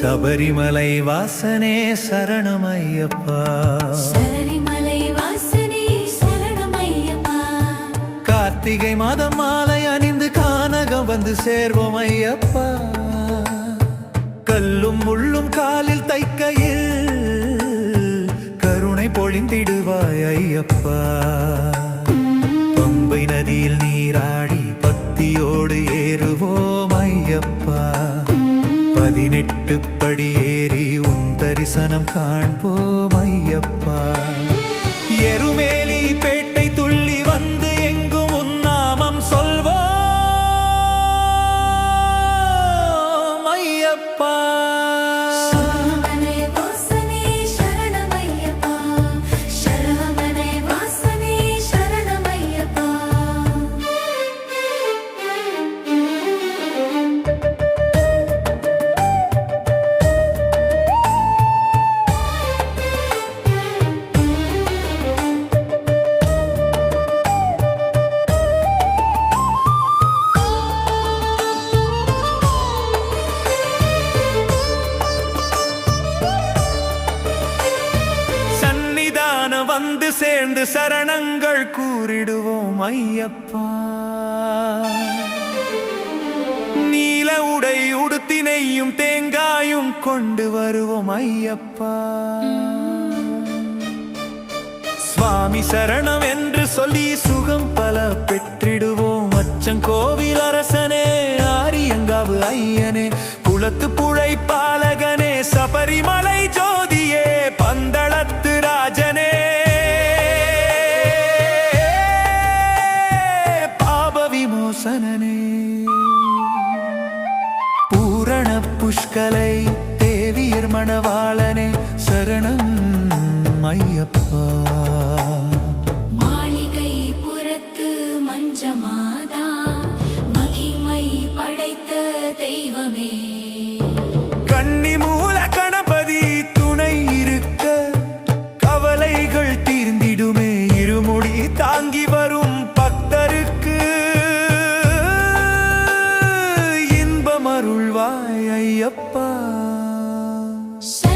சபரிமலை வாசனே சரணமையப்பா. சபரிமலை வாசனே சரணமையப்பா. கார்த்திகை மாதம் மாலை அணிந்து கானகம் வந்து சேர்வோம் ஐயப்பா கல்லும் முள்ளும் காலில் தைக்கையில் கருணை பொழிந்திடுவாய் ஐயப்பா. பம்பை நதியில் நீராடி பக்தியோடு ஏறுவோம் ஐயப்பா. பதினெட்டு படி ஏறி உன் தரிசனம் காண்போமை வந்து சேர்ந்து சரணங்கள் கூறிடுவோம் ஐயப்பா. நீல உடை உடுத்தினையும் தேங்காயும் கொண்டு வருவோம் ஐயப்பா. சுவாமி சரணம் என்று சொல்லி சுகம் பல பெற்றிடுவோம். அச்சங்கோவில் அரசனே ஆரியங்காவு ஐயனே குளத்து புழை பாலகனே சபரிமலை புஷ்கலை தேவியர் மணவாளனே சரணம் ஐயப்பா. மாளிகை புறத்து மஞ்சமாதா மகிமை படைத்த தெய்வமே. So.